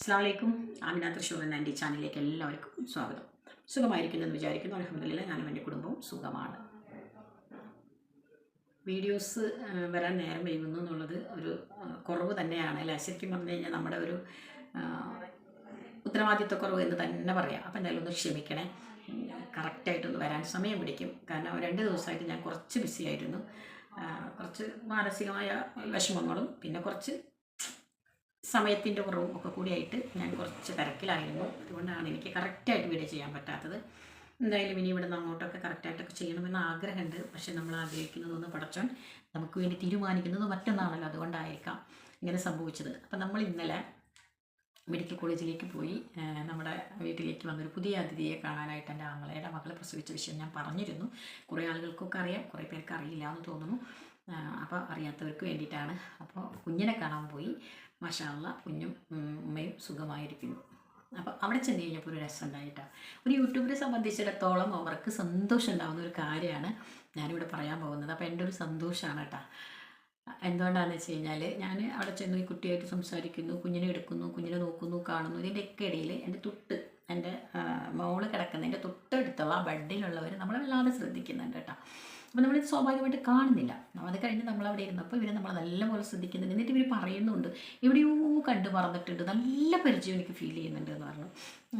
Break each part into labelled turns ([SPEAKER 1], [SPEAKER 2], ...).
[SPEAKER 1] അസ്സാമലൈക്കും ആമിന തൃശ്ശൂർ എന്ന എന്റെ ചാനലിലേക്ക് എല്ലാവർക്കും സ്വാഗതം. സുഖമായിരിക്കുന്നെന്ന് വിചാരിക്കുന്നു. അലഹമില്ല ഞാനും എന്റെ കുടുംബവും സുഖമാണ്. വീഡിയോസ് വരാൻ നേരം വൈകുന്നു എന്നുള്ളത് ഒരു കുറവ് തന്നെയാണ്. അല്ലേ? ശരിക്കും പറഞ്ഞു കഴിഞ്ഞാൽ നമ്മുടെ ഒരു ഉത്തരവാദിത്വക്കുറവ് എന്ന് തന്നെ പറയാം. അപ്പം എന്തായാലും ഒന്ന് ക്ഷമിക്കണേ. കറക്റ്റായിട്ടൊന്ന് വരാൻ സമയം പിടിക്കും. കാരണം രണ്ട് ദിവസമായിട്ട് ഞാൻ കുറച്ച് ബിസിയായിരുന്നു കുറച്ച് മാനസികമായ വിഷമങ്ങളും പിന്നെ കുറച്ച് സമയത്തിന്റെ കുറവും ഒക്കെ കൂടിയായിട്ട് ഞാൻ കുറച്ച് തിരക്കിലായിരുന്നു. അതുകൊണ്ടാണ് എനിക്ക് കറക്റ്റായിട്ട് വീഡിയോ ചെയ്യാൻ പറ്റാത്തത്. എന്തായാലും ഇനി ഇവിടെ നിന്ന് അങ്ങോട്ടൊക്കെ കറക്റ്റായിട്ടൊക്കെ ചെയ്യണമെന്ന് ആഗ്രഹമുണ്ട്. പക്ഷെ നമ്മൾ ആഗ്രഹിക്കുന്നതൊന്ന് പടച്ചോൻ നമുക്ക് വേണ്ടി തീരുമാനിക്കുന്നത് മറ്റൊന്നാണല്ലോ അതുകൊണ്ടായിരിക്കാം ഇങ്ങനെ സംഭവിച്ചത്. അപ്പം നമ്മൾ ഇന്നലെ മെഡിക്കൽ കോളേജിലേക്ക് പോയി. നമ്മുടെ വീട്ടിലേക്ക് വന്നൊരു പുതിയ അതിഥിയെ കാണാനായിട്ട് എന്റെ ആങ്ങളയുടെ മകളെ പ്രസവിച്ച വിഷയം ഞാൻ പറഞ്ഞിരുന്നു. കുറേ ആളുകൾക്കൊക്കെ അറിയാം കുറേ പേർക്ക് അറിയില്ല എന്ന് തോന്നുന്നു. അപ്പോൾ അറിയാത്തവർക്ക് വേണ്ടിയിട്ടാണ്. അപ്പോൾ കുഞ്ഞിനെ കാണാൻ പോയി. മഷാള്ള കുഞ്ഞും ഉമ്മയും സുഖമായിരിക്കുന്നു. അപ്പോൾ അവിടെ ചെന്ന് കഴിഞ്ഞപ്പോൾ ഒരു രസം ഉണ്ടായിട്ടാണ് ഒരു യൂട്യൂബറെ സംബന്ധിച്ചിടത്തോളം അവർക്ക് സന്തോഷം ഉണ്ടാകുന്ന ഒരു കാര്യമാണ് ഞാനിവിടെ പറയാൻ പോകുന്നത്. അപ്പോൾ എന്റെ ഒരു സന്തോഷമാണ് കേട്ടോ എന്തുകൊണ്ടാണെന്ന് വെച്ച് കഴിഞ്ഞാൽ ഞാൻ അവിടെ ചെന്ന് ഈ കുട്ടിയായിട്ട് സംസാരിക്കുന്നു കുഞ്ഞിനെ എടുക്കുന്നു കുഞ്ഞിനെ നോക്കുന്നു കാണുന്നു. ഇതിന്റെയൊക്കെ ഇടയിൽ എന്റെ തൊട്ട് എന്റെ മോൾ കിടക്കുന്നതിന്റെ തൊട്ടടുത്തുള്ള ആ ബെഡിലുള്ളവർ നമ്മളെ ശ്രദ്ധിക്കുന്നുണ്ട് കേട്ടോ. അപ്പോൾ നമ്മളിത് സ്വാഭാവികമായിട്ട് കാണുന്നില്ല. അത് കഴിഞ്ഞ് നമ്മൾ അവിടെ ഇരുന്നപ്പോൾ ഇവർ നമ്മളെ നല്ലപോലെ ശ്രദ്ധിക്കുന്നുണ്ട്. എന്നിട്ട് ഇവർ പറയുന്നുണ്ട്. എവിടെയോ കണ്ട് മറന്നിട്ടുണ്ട്. നല്ല പരിചയം എനിക്ക് ഫീൽ ചെയ്യുന്നുണ്ട് എന്ന് പറഞ്ഞു.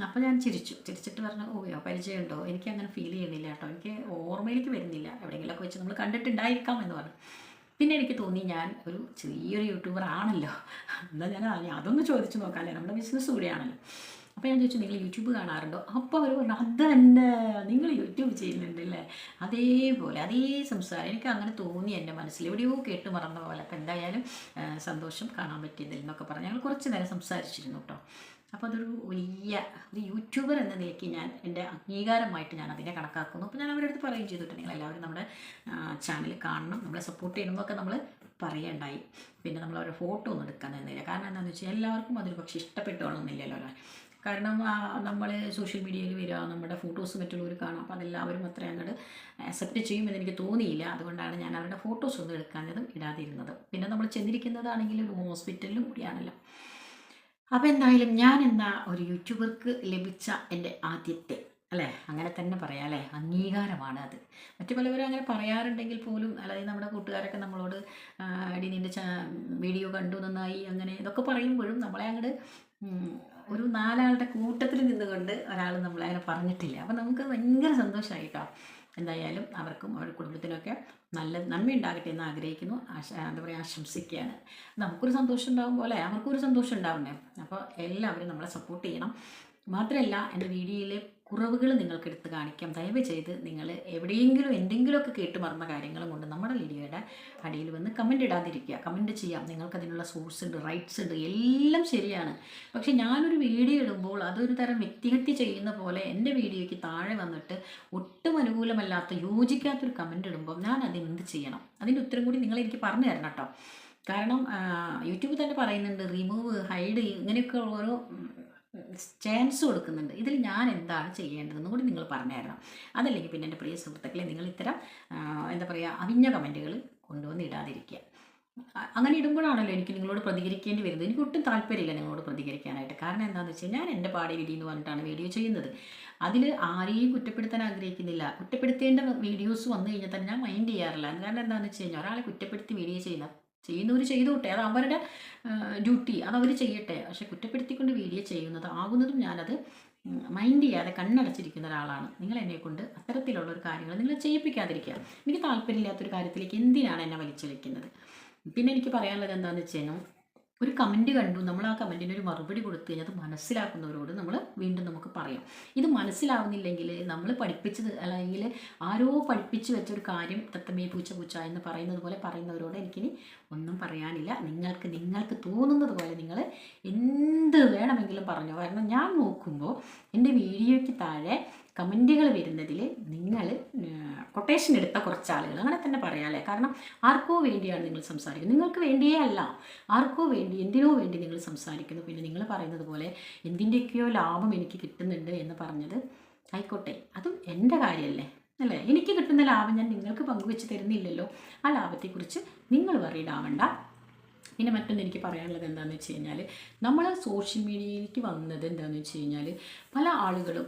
[SPEAKER 1] അപ്പോൾ ഞാൻ ചിരിച്ചു. ചിരിച്ചിട്ട് പറഞ്ഞു ഓയോ പരിചയമുണ്ടോ? എനിക്ക് അങ്ങനെ ഫീൽ ചെയ്യുന്നില്ല കേട്ടോ. എനിക്ക് ഓർമ്മയിലേക്ക് വരുന്നില്ല. എവിടെയെങ്കിലുമൊക്കെ വെച്ച് നമ്മൾ കണ്ടിട്ടുണ്ടായിരിക്കാം എന്ന് പറഞ്ഞു. പിന്നെ എനിക്ക് തോന്നി ഞാൻ ഒരു ചെറിയൊരു യൂട്യൂബർ ആണല്ലോ എന്നാൽ ഞാൻ അതൊന്ന് ചോദിച്ചു നോക്കാമല്ലേ നമ്മുടെ ബിസിനസ് കൂടിയാണല്ലോ. അപ്പോൾ ഞാൻ ചോദിച്ചു നിങ്ങൾ യൂട്യൂബ് കാണാറുണ്ടോ? അപ്പോൾ അവർ പറഞ്ഞു അത് തന്നെ. നിങ്ങൾ യൂട്യൂബ് ചെയ്യുന്നുണ്ട് അല്ലേ അതേപോലെ അതേ സംസാരം. എനിക്ക് അങ്ങനെ തോന്നി എന്റെ മനസ്സിൽ. എവിടെയോ കേട്ട് മറന്ന പോലെ. അപ്പോൾ എന്തായാലും സന്തോഷം കാണാൻ പറ്റിയതിൽ എന്നൊക്കെ പറഞ്ഞ് ഞങ്ങൾ കുറച്ച് നേരം സംസാരിച്ചിരുന്നു കേട്ടോ. അപ്പോൾ അതൊരു വലിയ ഒരു യൂട്യൂബർ എന്ന നിലയ്ക്ക് ഞാൻ എന്റെ അംഗീകാരമായിട്ട് ഞാൻ അതിനെ കണക്കാക്കുന്നു. അപ്പോൾ ഞാൻ അവരുടെ പറയുകയും ചെയ്തിട്ട് നിങ്ങൾ എല്ലാവരും നമ്മുടെ ചാനൽ കാണണം. നമ്മളെ സപ്പോർട്ട് ചെയ്യുമ്പോഴൊക്കെ നമ്മൾ പറയണ്ടായി. പിന്നെ നമ്മൾ അവരുടെ ഫോട്ടോ ഒന്നും എടുക്കാൻ തന്നില്ല കാരണം എന്താണെന്ന് വെച്ചാൽ എല്ലാവർക്കും അതൊരു പക്ഷേ ഇഷ്ടപ്പെട്ടോളന്നില്ലല്ലോ അല്ലേ കാരണം നമ്മൾ സോഷ്യൽ മീഡിയയിൽ വരിക നമ്മുടെ ഫോട്ടോസ് മറ്റുള്ളവർ കാണാം അപ്പോൾ അതെല്ലാവരും അത്ര അങ്ങോട്ട് അക്സെപ്റ്റ് ചെയ്യുമെന്ന് എനിക്ക് തോന്നിയില്ല. അതുകൊണ്ടാണ് ഞാൻ അവരുടെ ഫോട്ടോസ് ഒന്നും എടുക്കാഞ്ഞതും ഇടാതിരുന്നത്. പിന്നെ നമ്മൾ ചെന്നിരിക്കുന്നതാണെങ്കിൽ ഒരു ഹോസ്പിറ്റലിലും കൂടിയാണല്ലോ. അപ്പോൾ എന്തായാലും ഞാൻ എന്ന ഒരു യൂട്യൂബർക്ക് ലഭിച്ച എന്റെ ആദ്യത്തെ അല്ലേ? അങ്ങനെ തന്നെ പറയാം അല്ലേ? അംഗീകാരമാണ് അത്. മറ്റു പലവരും അങ്ങനെ പറയാറുണ്ടെങ്കിൽ പോലും അതായത് നമ്മുടെ കൂട്ടുകാരൊക്കെ നമ്മളോട് അടി നിന്റെ വീഡിയോ കണ്ടു നന്നായി അങ്ങനെ ഇതൊക്കെ പറയുമ്പോഴും നമ്മളെ അങ്ങോട്ട് ഒരു നാലാളുടെ കൂട്ടത്തിൽ നിന്നുകൊണ്ട് ഒരാൾ നമ്മളെ അങ്ങനെ പറഞ്ഞിട്ടില്ല. അപ്പോൾ നമുക്ക് ഭയങ്കര സന്തോഷമായി കേട്ടോ എന്തായാലും അവർക്കും അവരുടെ കുടുംബത്തിനൊക്കെ നല്ല നന്മ ഉണ്ടാകട്ടെ എന്ന് ആഗ്രഹിക്കുന്നു. ആശ എന്താ പറയുക ആശംസിക്കുകയാണ്. നമുക്കൊരു സന്തോഷം ഉണ്ടാകും പോലെ അവർക്കൊരു സന്തോഷം ഉണ്ടാവണ്ടേ അപ്പോൾ എല്ലാവരും നമ്മളെ സപ്പോർട്ട് ചെയ്യണം. മാത്രമല്ല എന്റെ വീഡിയോയിലെ കുറവുകൾ നിങ്ങൾക്ക് എടുത്ത് കാണിക്കാം. ദയവ് ചെയ്ത് നിങ്ങൾ എവിടെയെങ്കിലും എന്തെങ്കിലുമൊക്കെ കേട്ട് മറന്ന കാര്യങ്ങളും കൊണ്ട് നമ്മുടെ വീഡിയോയുടെ അടിയിൽ വന്ന് കമന്റ് ഇടാതിരിക്കുക. കമന്റ് ചെയ്യാം. നിങ്ങൾക്കതിനുള്ള സോഴ്സ് ഉണ്ട് റൈറ്റ്സ് ഉണ്ട് എല്ലാം ശരിയാണ്. പക്ഷേ ഞാനൊരു വീഡിയോ ഇടുമ്പോൾ അതൊരു തരം വ്യക്തിഹത്യ ചെയ്യുന്ന പോലെ എന്റെ വീഡിയോയ്ക്ക് താഴെ വന്നിട്ട് ഒട്ടും അനുകൂലമല്ലാത്ത യോജിക്കാത്തൊരു കമന്റ് ഇടുമ്പോൾ ഞാൻ അത് എന്ത് ചെയ്യണം? അതിന്റെ ഉത്തരം കൂടി നിങ്ങൾ എനിക്ക് പറഞ്ഞു തരണം കേട്ടോ. കാരണം യൂട്യൂബ് തന്നെ പറയുന്നുണ്ട് റിമൂവ് ഹൈഡ് ഇങ്ങനെയൊക്കെ ഓരോ ചാൻസ് കൊടുക്കുന്നുണ്ട്. ഇതിൽ ഞാൻ എന്താണ് ചെയ്യേണ്ടതെന്ന് കൂടി നിങ്ങൾ പറഞ്ഞു തരണം അതല്ലെങ്കിൽ പിന്നെ എന്റെ പ്രിയ സുഹൃത്തുക്കളെ നിങ്ങൾ ഇത്തരം എന്താ പറയുക അവിഞ്ഞ കമന്റുകൾ കൊണ്ടുവന്ന് ഇടാതിരിക്കുക. അങ്ങനെ ഇടുമ്പോഴാണല്ലോ എനിക്ക് നിങ്ങളോട് പ്രതികരിക്കേണ്ടി വരുന്നത്. എനിക്ക് ഒട്ടും താല്പര്യമില്ല നിങ്ങളോട് പ്രതികരിക്കാനായിട്ട്. കാരണം എന്താണെന്ന് വെച്ചാൽ ഞാൻ എന്റെ പാടി വിധി എന്ന് പറഞ്ഞിട്ടാണ് വീഡിയോ ചെയ്യുന്നത്. അതിൽ ആരെയും കുറ്റപ്പെടുത്താൻ ആഗ്രഹിക്കുന്നില്ല. കുറ്റപ്പെടുത്തേണ്ട വീഡിയോസ് വന്നു കഴിഞ്ഞാൽ തന്നെ ഞാൻ മൈൻഡ് ചെയ്യാറില്ല. കാരണം എന്താണെന്ന് വെച്ച് കഴിഞ്ഞാൽ ഒരാളെ കുറ്റപ്പെടുത്തി വീഡിയോ ചെയ്യുന്ന ചെയ്യുന്നവർ ചെയ്തോട്ടെ അത് അവരുടെ ഡ്യൂട്ടി അത് അവർ ചെയ്യട്ടെ. പക്ഷെ കുറ്റപ്പെടുത്തിക്കൊണ്ട് വീഡിയോ ചെയ്യുന്നത് ആകുന്നതും ഞാനത് മൈൻഡ് ചെയ്യാതെ കണ്ണടച്ചിരിക്കുന്ന ഒരാളാണ്. നിങ്ങൾ എന്നെ കൊണ്ട് അത്തരത്തിലുള്ള ഒരു കാര്യങ്ങൾ നിങ്ങൾ ചെയ്യിപ്പിക്കാതിരിക്കുക. എനിക്ക് താല്പര്യമില്ലാത്തൊരു കാര്യത്തിലേക്ക് എന്തിനാണ് എന്നെ വലിച്ചെളിക്കുന്നത് പിന്നെ എനിക്ക് പറയാനുള്ളത് എന്താണെന്ന് വെച്ച് കഴിഞ്ഞാൽ ഒരു കമന്റ് കണ്ടു. നമ്മൾ ആ കമന്റിന് ഒരു മറുപടി കൊടുത്തു കഴിഞ്ഞാൽ അത് മനസ്സിലാക്കുന്നവരോട് നമ്മൾ വീണ്ടും നമുക്ക് പറയാം. ഇത് മനസ്സിലാവുന്നില്ലെങ്കിൽ നമ്മൾ പഠിപ്പിച്ചത് അല്ലെങ്കിൽ ആരോ പഠിപ്പിച്ചു വെച്ച ഒരു കാര്യം തത്തമ്മേ പൂച്ച പൂച്ച എന്ന് പറയുന്നത് പോലെ പറയുന്നവരോട് എനിക്കിനി ഒന്നും പറയാനില്ല. നിങ്ങൾക്ക് നിങ്ങൾക്ക് തോന്നുന്നത് പോലെ നിങ്ങൾ എന്ത് വേണമെങ്കിലും പറഞ്ഞോ കാരണം ഞാൻ നോക്കുമ്പോൾ എന്റെ വീഡിയോയ്ക്ക് താഴെ കമന്റുകൾ വരുന്നതിൽ നിങ്ങൾ കൊട്ടേഷൻ എടുത്ത കുറച്ച് ആളുകൾ അങ്ങനെ തന്നെ പറയാമല്ലേ കാരണം ആർക്കോ വേണ്ടിയാണ് നിങ്ങൾ സംസാരിക്കുന്നത്. നിങ്ങൾക്ക് വേണ്ടിയേ അല്ല. ആർക്കോ വേണ്ടി എന്തിനോ വേണ്ടി നിങ്ങൾ സംസാരിക്കുന്നു. പിന്നെ നിങ്ങൾ പറയുന്നത് പോലെ എന്തിന്റെയൊക്കെയോ ലാഭം എനിക്ക് കിട്ടുന്നുണ്ട് എന്ന് പറഞ്ഞത് ആയിക്കോട്ടെ. അതും എന്റെ കാര്യമല്ലേ? അല്ലേ? എനിക്ക് കിട്ടുന്ന ലാഭം ഞാൻ നിങ്ങൾക്ക് പങ്കുവെച്ച് തരുന്നില്ലല്ലോ. ആ ലാഭത്തെക്കുറിച്ച് നിങ്ങൾ പറയിടാവണ്ട പിന്നെ മറ്റൊന്ന് എനിക്ക് പറയാനുള്ളത് എന്താണെന്ന് വെച്ച് കഴിഞ്ഞാൽ നമ്മൾ സോഷ്യൽ മീഡിയയിലേക്ക് വന്നത് എന്താണെന്ന് വെച്ച് കഴിഞ്ഞാൽ പല ആളുകളും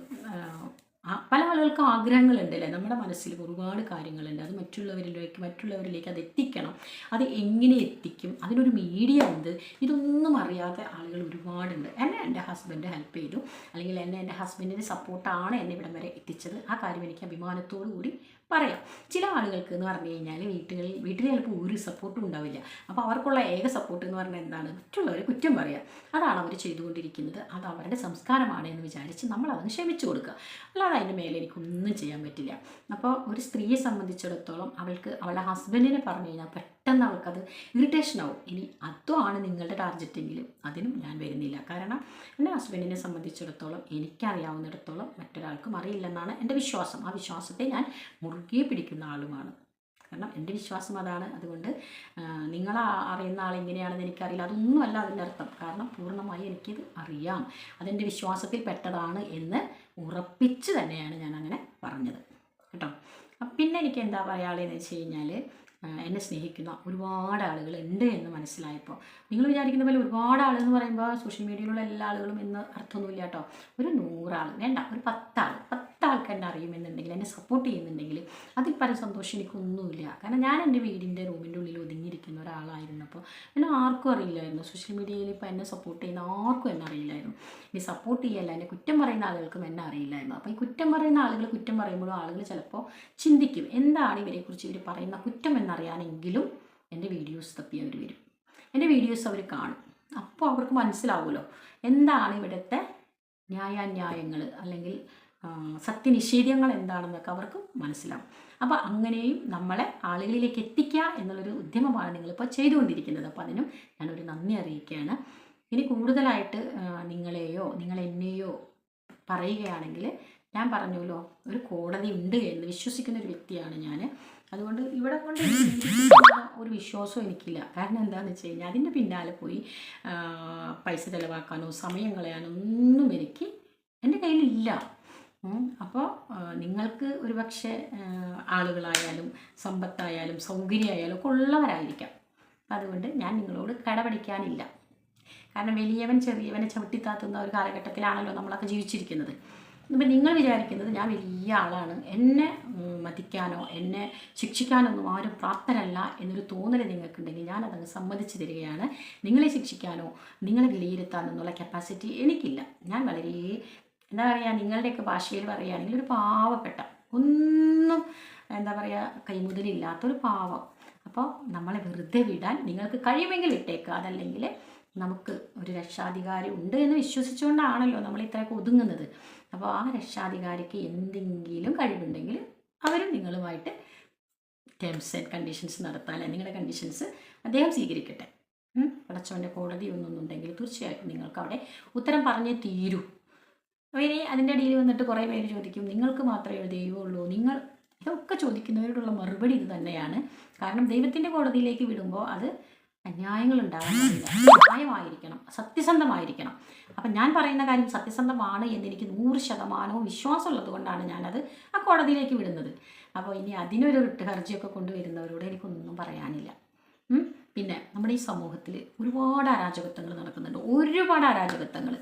[SPEAKER 1] പല ആളുകൾക്കും ആഗ്രഹങ്ങളുണ്ടല്ലേ? നമ്മുടെ മനസ്സിൽ ഒരുപാട് കാര്യങ്ങളുണ്ട്. അത് മറ്റുള്ളവരിലേക്ക് മറ്റുള്ളവരിലേക്ക് അത് എത്തിക്കണം. അത് എങ്ങനെ എത്തിക്കും? അതിനൊരു മീഡിയ ഉണ്ട്. ഇതൊന്നും അറിയാത്ത ആളുകൾ ഒരുപാടുണ്ട്. എന്നെ എന്റെ ഹസ്ബൻഡ് ഹെൽപ്പ് ചെയ്തു. അല്ലെങ്കിൽ എന്നെ എന്റെ ഹസ്ബൻഡിന്റെ സപ്പോർട്ടാണ് എന്നെ ഇവിടം വരെ എത്തിച്ചത്. ആ കാര്യം എനിക്ക് അഭിമാനത്തോടു കൂടി പറയാം. ചില ആളുകൾക്ക് എന്ന് പറഞ്ഞു കഴിഞ്ഞാൽ വീട്ടുകളിൽ വീട്ടിൽ ചിലപ്പോൾ ഒരു സപ്പോർട്ടും ഉണ്ടാവില്ല. അപ്പോൾ അവർക്കുള്ള ഏക സപ്പോർട്ട് എന്ന് പറഞ്ഞാൽ എന്താണ്? മറ്റുള്ളവരെ കുറ്റം പറയുക അതാണ് അവർ ചെയ്തുകൊണ്ടിരിക്കുന്നത്. അത് അവരുടെ സംസ്കാരമാണ് എന്ന് വിചാരിച്ച് നമ്മൾ അതിന് ക്ഷമിച്ചു കൊടുക്കുക. അല്ലാതെ അതിന്റെ മേലെ എനിക്കൊന്നും ചെയ്യാൻ പറ്റില്ല. അപ്പോൾ ഒരു സ്ത്രീയെ സംബന്ധിച്ചിടത്തോളം അവൾക്ക് അവളുടെ ഹസ്ബൻഡിനെ പറഞ്ഞു കഴിഞ്ഞാൽ പെട്ടെന്ന് അവൾക്കത് ഇറിറ്റേഷൻ ആവും. ഇനി അതുമാണ് നിങ്ങളുടെ ടാർഗറ്റെങ്കിലും അതിനും ഞാൻ വരുന്നില്ല. കാരണം എന്റെ ഹസ്ബൻഡിനെ സംബന്ധിച്ചിടത്തോളം എനിക്കറിയാവുന്നിടത്തോളം മറ്റൊരാൾക്കും അറിയില്ലെന്നാണ് എന്റെ വിശ്വാസം. ആ വിശ്വാസത്തെ ഞാൻ മുറുകെ പിടിക്കുന്ന ആളുമാണ്. കാരണം എന്റെ വിശ്വാസം അതാണ്. അതുകൊണ്ട് നിങ്ങൾ അറിയുന്ന ആൾ എങ്ങനെയാണെന്ന് എനിക്കറിയില്ല. അതൊന്നുമല്ല അതിന്റെ അർത്ഥം. കാരണം പൂർണമായി എനിക്കിത് അറിയാം. അതെന്റെ വിശ്വാസത്തിൽ പെട്ടതാണ് എന്ന് ഉറപ്പിച്ച് തന്നെയാണ് ഞാൻ അങ്ങനെ പറഞ്ഞത്. കേട്ടോ? പിന്നെ എനിക്ക് എന്താ പറയാനുള്ളതെന്ന് വെച്ച് കഴിഞ്ഞാൽ എന്നെ സ്നേഹിക്കുന്ന ഒരുപാട് ആളുകൾ ഉണ്ട് എന്ന് മനസ്സിലായപ്പോൾ നിങ്ങൾ വിചാരിക്കുന്ന പോലെ ഒരുപാട് ആൾ എന്ന് പറയുമ്പോൾ സോഷ്യൽ മീഡിയയിലുള്ള എല്ലാ ആളുകളും എന്ന് അർത്ഥമൊന്നുമില്ല കേട്ടോ. ഒരു നൂറാൾ വേണ്ട ഒരു പത്താൾ പത്താൾക്ക് എന്നെ അറിയുമെന്നുണ്ടെങ്കിൽ എന്നെ സപ്പോർട്ട് ചെയ്യുന്നുണ്ടെങ്കിൽ അതിൽ പല സന്തോഷം എനിക്കൊന്നുമില്ല. കാരണം ഞാൻ എന്റെ വീടിന്റെ റൂമിന്റെ ഉള്ളിൽ ഒതുങ്ങിയിരിക്കുന്ന ഒരാളായിരുന്നപ്പോൾ എന്നെ ആർക്കും അറിയില്ലായിരുന്നു. സോഷ്യൽ മീഡിയയിൽ ഇപ്പോൾ എന്നെ സപ്പോർട്ട് ചെയ്യുന്ന ആർക്കും എന്നെ അറിയില്ലായിരുന്നു. ഇനി സപ്പോർട്ട് ചെയ്യല്ല എന്നെ കുറ്റം പറയുന്ന ആളുകൾക്കും എന്നെ അറിയില്ലായിരുന്നു. അപ്പോൾ ഈ കുറ്റം പറയുന്ന ആളുകൾ കുറ്റം പറയുമ്പോഴും ആളുകൾ ചിലപ്പോൾ ചിന്തിക്കും എന്താണ് ഇവരെക്കുറിച്ച് ഇവർ പറയുന്ന കുറ്റം എന്നറിയാനെങ്കിലും എന്റെ വീഡിയോസ് തപ്പി അവർ വരും. എന്റെ വീഡിയോസ് അവർ കാണും. അപ്പോൾ അവർക്ക് മനസ്സിലാവുമല്ലോ എന്താണ് ഇവിടുത്തെ ന്യായാന്യായങ്ങൾ? അല്ലെങ്കിൽ ആ, സത്യനിഷേധ്യങ്ങൾ എന്താണെന്നൊക്കെ അവർക്ക് മനസ്സിലാവും. അപ്പോൾ അങ്ങനെയും നമ്മളെ ആളുകളിലേക്ക് എത്തിക്കുക എന്നുള്ളൊരു ഉദ്യമമാണ് നിങ്ങളിപ്പോൾ ചെയ്തുകൊണ്ടിരിക്കുന്നത്. അപ്പോൾ അതിനും ഞാനൊരു നന്ദി അറിയിക്കുകയാണ്. ഇനി കൂടുതലായിട്ട് നിങ്ങളെയോ നിങ്ങൾ എന്നെയോ പറയുകയാണെങ്കിൽ ഞാൻ പറഞ്ഞല്ലോ ഒരു കോടതി ഉണ്ട് എന്ന് വിശ്വസിക്കുന്ന ഒരു വ്യക്തിയാണ് ഞാൻ അതുകൊണ്ട് ഇവിടെ കൊണ്ട് ഒരു വിശ്വാസവും എനിക്കില്ല. കാരണം എന്താണെന്ന് വെച്ച് കഴിഞ്ഞാൽ അതിന്റെ പിന്നാലെ പോയി പൈസ ചിലവാക്കാനോ സമയം കളയാനോ ഒന്നും എനിക്ക് എന്റെ കയ്യിലില്ല. അപ്പോൾ നിങ്ങൾക്ക് ഒരു പക്ഷേ ആളുകളായാലും സമ്പത്തായാലും സൗകര്യമായാലും ഒക്കെ ഉള്ളവരായിരിക്കാം. അതുകൊണ്ട് ഞാൻ നിങ്ങളോട് കടപടിക്കാനില്ല. കാരണം വലിയവൻ ചെറിയവനെ ചവിട്ടിത്താത്തുന്ന ഒരു കാലഘട്ടത്തിലാണല്ലോ നമ്മളൊക്കെ ജീവിച്ചിരിക്കുന്നത്. ഇപ്പം നിങ്ങൾ വിചാരിക്കുന്നത് ഞാൻ വലിയ ആളാണ്. എന്നെ മതിക്കാനോ എന്നെ ശിക്ഷിക്കാനൊന്നും ആരും പ്രാപ്തരല്ല എന്നൊരു തോന്നൽ നിങ്ങൾക്കുണ്ടെങ്കിൽ ഞാനതങ്ങ് സമ്മതിച്ചു തരികയാണ്. നിങ്ങളെ ശിക്ഷിക്കാനോ നിങ്ങളെ വിലയിരുത്താനോ എന്നുള്ള കപ്പാസിറ്റി എനിക്കില്ല. ഞാൻ വളരെ എന്താ പറയുക നിങ്ങളുടെയൊക്കെ ഭാഷയിൽ പറയുകയാണെങ്കിൽ ഒരു പാവപ്പെട്ട ഒന്നും എന്താ പറയുക കൈമുതലില്ലാത്തൊരു പാവം. അപ്പോൾ നമ്മളെ വെറുതെ വിടാൻ നിങ്ങൾക്ക് കഴിയുമെങ്കിൽ ഇട്ടേക്കുക അതല്ലെങ്കിൽ നമുക്ക് ഒരു രക്ഷാധികാരി ഉണ്ട് എന്ന് വിശ്വസിച്ചുകൊണ്ടാണല്ലോ നമ്മൾ ഇത്രയൊക്കെ ഒതുങ്ങുന്നത്. അപ്പോൾ ആ രക്ഷാധികാരിക്ക് എന്തെങ്കിലും കഴിവുണ്ടെങ്കിൽ അവരും നിങ്ങളുമായിട്ട് ടേംസ് ആൻഡ് കണ്ടീഷൻസ് നടത്താൻ നിങ്ങളുടെ കണ്ടീഷൻസ് അദ്ദേഹം സ്വീകരിക്കട്ടെ? പടച്ചവന്റെ കോടതി ഒന്നൊന്നുണ്ടെങ്കിൽ തീർച്ചയായിട്ടും നിങ്ങൾക്ക് അവിടെ ഉത്തരം പറഞ്ഞേ തീരൂ. അപ്പോൾ ഇനി അതിന്റെ അടിയിൽ വന്നിട്ട് കുറേ പേര് ചോദിക്കും നിങ്ങൾക്ക് മാത്രമേ ദൈവമുള്ളൂ നിങ്ങൾ ഇതൊക്കെ ചോദിക്കുന്നവരോടുള്ള മറുപടി ഇത് തന്നെയാണ്. കാരണം ദൈവത്തിന്റെ കോടതിയിലേക്ക് വിടുമ്പോൾ അത് അന്യായങ്ങൾ ഉണ്ടാകാൻ പാടില്ല. ന്യായമായിരിക്കണം സത്യസന്ധമായിരിക്കണം. അപ്പം ഞാൻ പറയുന്ന കാര്യം സത്യസന്ധമാണ് എന്നെനിക്ക് നൂറ് ശതമാനവും വിശ്വാസമുള്ളത് കൊണ്ടാണ് ഞാനത് ആ കോടതിയിലേക്ക് വിടുന്നത്. അപ്പോൾ ഇനി അതിനൊരു റിട്ട് ഹർജിയൊക്കെ കൊണ്ടുവരുന്നവരോട് എനിക്കൊന്നും പറയാനില്ല. പിന്നെ നമ്മുടെ ഈ സമൂഹത്തിൽ ഒരുപാട് അരാജകത്വങ്ങൾ നടക്കുന്നുണ്ട്. ഒരുപാട് അരാജകത്വങ്ങൾ.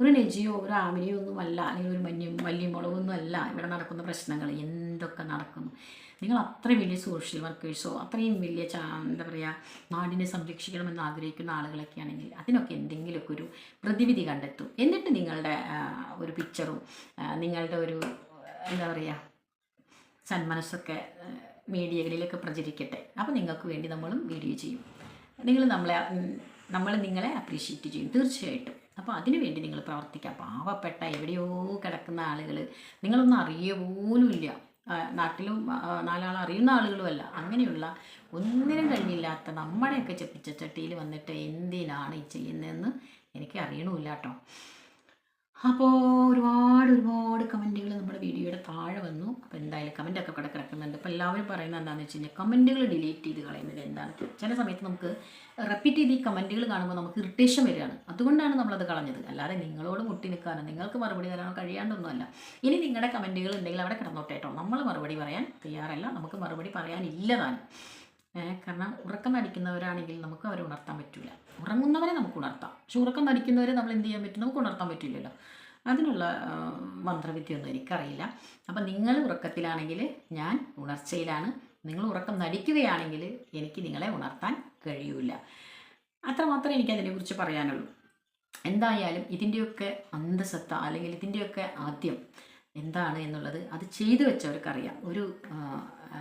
[SPEAKER 1] ഒരു നെജിയോ ഒരു ആമിനിയോ ഒന്നും അല്ല. അല്ലെങ്കിൽ ഒരു മഞ്ഞും മല്ലിമുളകൊന്നും അല്ല. ഇവിടെ നടക്കുന്ന പ്രശ്നങ്ങൾ എന്തൊക്കെ നടക്കുന്നു. നിങ്ങൾ അത്രയും വലിയ സോഷ്യൽ വർക്കേഴ്സോ അത്രയും വലിയ എന്താ പറയുക നാടിനെ സംരക്ഷിക്കണമെന്ന് ആഗ്രഹിക്കുന്ന ആളുകളൊക്കെ ആണെങ്കിൽ അതിനൊക്കെ എന്തെങ്കിലുമൊക്കെ ഒരു പ്രതിവിധി കണ്ടെത്തും. എന്നിട്ട് നിങ്ങളുടെ ഒരു പിക്ചറും നിങ്ങളുടെ ഒരു എന്താ പറയുക സന്മനസ്സൊക്കെ മീഡിയകളിലൊക്കെ പ്രചരിക്കട്ടെ. അപ്പോൾ നിങ്ങൾക്ക് വേണ്ടി നമ്മളും വീഡിയോ ചെയ്യും. നിങ്ങൾ നമ്മളെ നമ്മൾ നിങ്ങളെ അപ്രീഷിയേറ്റ് ചെയ്യും. തീർച്ചയായിട്ടും. അപ്പോൾ അതിനു വേണ്ടി നിങ്ങൾ പ്രവർത്തിക്കുക പാവപ്പെട്ട എവിടെയോ കിടക്കുന്ന ആളുകൾ. നിങ്ങളൊന്നും അറിയ പോലുമില്ല നാട്ടിലും നാലാൾ അറിയുന്ന ആളുകളുമല്ല അങ്ങനെയുള്ള ഒന്നിനും കഴിഞ്ഞില്ലാത്ത നമ്മുടെയൊക്കെ ചെപ്പിച്ചട്ടിയിൽ വന്നിട്ട് എന്തിനാണ് ഈ ചെയ്യുന്നതെന്ന് എനിക്ക് അറിയണമില്ല കേട്ടോ. അപ്പോൾ ഒരുപാട് ഒരുപാട് കമന്റുകൾ നമ്മുടെ വീഡിയോയുടെ താഴെ വന്നു. അപ്പോൾ എന്തായാലും കമന്റൊക്കെ കൂടെ കിടക്കുന്നുണ്ട്. അപ്പോൾ എല്ലാവരും പറയുന്നത് എന്താണെന്ന് വെച്ച് കഴിഞ്ഞാൽ കമന്റുകൾ ഡിലീറ്റ് ചെയ്ത് കളയുന്നത് എന്താണ്? ചില സമയത്ത് നമുക്ക് റിപ്പീറ്റ് ചെയ്ത് ഈ കമന്റുകൾ കാണുമ്പോൾ നമുക്ക് ഇറിറ്റേഷൻ വരികയാണ്. അതുകൊണ്ടാണ് നമ്മളത് കളഞ്ഞത്. അല്ലാതെ നിങ്ങളോട് മുട്ടി നിൽക്കാനോ നിങ്ങൾക്ക് മറുപടി തരാനോ കഴിയാണ്ടൊന്നുമല്ല. ഇനി നിങ്ങളുടെ കമന്റുകൾ ഉണ്ടെങ്കിൽ അവിടെ കിടന്നോട്ടേട്ടോ നമ്മൾ മറുപടി പറയാൻ തയ്യാറല്ല. നമുക്ക് മറുപടി പറയാനില്ല താനും. ഏ, കാരണം ഉറക്കം നടിക്കുന്നവരാണെങ്കിൽ നമുക്ക് അവരെ ഉണർത്താൻ പറ്റില്ല ഉറങ്ങുന്നവരെ നമുക്ക് ഉണർത്താം. പക്ഷെ ഉറക്കം നടിക്കുന്നവരെ നമ്മൾ എന്ത് ചെയ്യാൻ പറ്റും? നമുക്ക് ഉണർത്താൻ പറ്റില്ലല്ലോ. അതിനുള്ള മന്ത്രവിദ്യ മന്ത്രവിദ്യയൊന്നും എനിക്കറിയില്ല. അപ്പം നിങ്ങൾ ഉറക്കത്തിലാണെങ്കിൽ ഞാൻ ഉണർച്ചയിലാണ്. നിങ്ങൾ ഉറക്കം നടിക്കുകയാണെങ്കിൽ എനിക്ക് നിങ്ങളെ ഉണർത്താൻ കഴിയൂല. അത്രമാത്രമേ എനിക്ക് അതിനെക്കുറിച്ച് പറയാനുള്ളൂ. എന്തായാലും ഇതിന്റെയൊക്കെ അന്തസത്ത അല്ലെങ്കിൽ ഇതിന്റെയൊക്കെ ആദ്യം എന്താണ് എന്നുള്ളത് അത് ചെയ്തു വെച്ചവർക്കറിയാം. ഒരു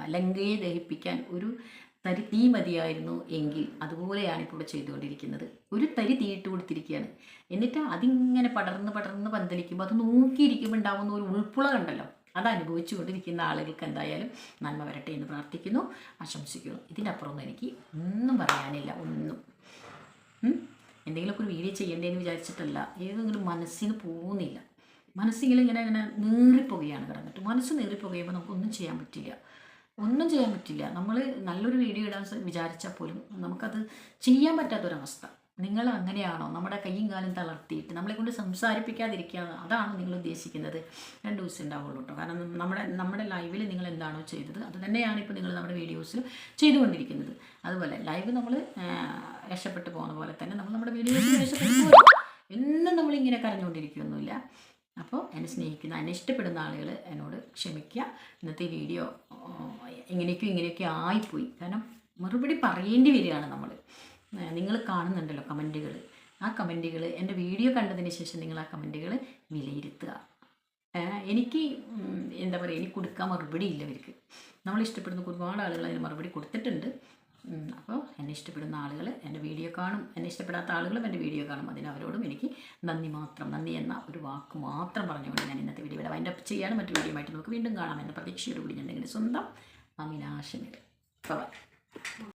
[SPEAKER 1] ലങ്കയെ ദഹിപ്പിക്കാൻ ഒരു തരി തീ മതിയായിരുന്നു എങ്കിൽ അതുപോലെയാണ് ഇപ്പോൾ ചെയ്തുകൊണ്ടിരിക്കുന്നത്. ഒരു തരി തീയിട്ട് കൊടുത്തിരിക്കുകയാണ്. എന്നിട്ട് അതിങ്ങനെ പടർന്ന് പടർന്ന് പന്തലിക്കുമ്പോൾ അത് നോക്കിയിരിക്കുമ്പോൾ ഉണ്ടാകുന്ന ഒരു ഉൾപ്പുള കണ്ടല്ലോ. അത് അനുഭവിച്ചു കൊണ്ടിരിക്കുന്ന ആളുകൾക്ക് എന്തായാലും നന്മ വരട്ടെ എന്ന് പ്രാർത്ഥിക്കുന്നു ആശംസിക്കുന്നു. ഇതിന്റെ അപ്പുറമൊന്നും എനിക്ക് ഒന്നും പറയാനില്ല ഒന്നും? എന്തെങ്കിലുമൊക്കെ ഒരു വീഡിയോ ചെയ്യേണ്ടതെന്ന് വിചാരിച്ചിട്ടല്ല. ഏതെങ്കിലും മനസ്സിന് പോകുന്നില്ല. മനസ്സിങ്ങനെ ഇങ്ങനെ ഇങ്ങനെ നീറിപ്പോകുകയാണ് കിടന്നിട്ട്. മനസ്സ് നീറിപ്പോകുമ്പോൾ നമുക്കൊന്നും ചെയ്യാൻ പറ്റില്ല. ഒന്നും ചെയ്യാൻ പറ്റില്ല. നമ്മൾ നല്ലൊരു വീഡിയോ ഇടാൻ വിചാരിച്ചാൽ പോലും നമുക്കത് ചെയ്യാൻ പറ്റാത്തൊരവസ്ഥ. നിങ്ങൾ അങ്ങനെയാണോ? നമ്മുടെ കയ്യും കാലും തളർത്തിയിട്ട് നമ്മളെ കൊണ്ട് സംസാരിപ്പിക്കാതിരിക്കുക അതാണ് നിങ്ങൾ ഉദ്ദേശിക്കുന്നത്. രണ്ട് ദിവസം ഉണ്ടാവുള്ളൂ കേട്ടോ കാരണം നമ്മുടെ നമ്മുടെ ലൈവിൽ നിങ്ങൾ എന്താണോ ചെയ്തത് അത് തന്നെയാണ് ഇപ്പോൾ നിങ്ങൾ നമ്മുടെ വീഡിയോസിൽ ചെയ്തുകൊണ്ടിരിക്കുന്നത്. അതുപോലെ ലൈവ് നമ്മൾ രക്ഷപ്പെട്ടു പോകുന്ന പോലെ തന്നെ നമ്മൾ നമ്മുടെ വീഡിയോസിൽ രക്ഷപ്പെട്ടു പോകും എന്നും നമ്മളിങ്ങനെ കരഞ്ഞുകൊണ്ടിരിക്കുകയൊന്നുമില്ല അപ്പോൾ എന്നെ സ്നേഹിക്കുന്ന എന്നെ ഇഷ്ടപ്പെടുന്ന ആളുകൾ എന്നോട് ക്ഷമിക്കുക ഇന്നത്തെ വീഡിയോ ഇങ്ങനെയൊക്കെ ഇങ്ങനെയൊക്കെ ആയിപ്പോയി. കാരണം മറുപടി പറയേണ്ടി വരികയാണ് നമ്മൾ നിങ്ങൾ കാണുന്നുണ്ടല്ലോ കമന്റുകൾ ആ കമന്റുകൾ എന്റെ വീഡിയോ കണ്ടതിന് ശേഷം നിങ്ങൾ ആ കമന്റുകൾ വിലയിരുത്തുക. എനിക്ക് എന്താ പറയുക എനിക്ക് കൊടുക്കാൻ മറുപടി ഇല്ല ഇവർക്ക്. നമ്മൾ ഇഷ്ടപ്പെടുന്ന ഒരുപാട് ആളുകൾ അതിന് മറുപടി കൊടുത്തിട്ടുണ്ട്. അപ്പോൾ എന്നെ ഇഷ്ടപ്പെടുന്ന ആളുകൾ എന്റെ വീഡിയോ കാണും. എന്നെ ഇഷ്ടപ്പെടാത്ത ആളുകളും എന്റെ വീഡിയോ കാണും. അതിന് അവരോടും എനിക്ക് നന്ദി മാത്രം നന്ദി എന്ന ഒരു വാക്ക് മാത്രം പറഞ്ഞുകൊണ്ട് ഞാൻ ഇന്നത്തെ വീഡിയോ ഇവിടെ വൈൻഡപ്പ് ചെയ്യാണ് മറ്റു വീഡിയോ ആയിട്ട് നമുക്ക് വീണ്ടും കാണാം. എന്ന പ്രതീക്ഷയോടുകൂടി ഞാൻ നിങ്ങളുടെ സ്വന്തം അമിനാശമിൽ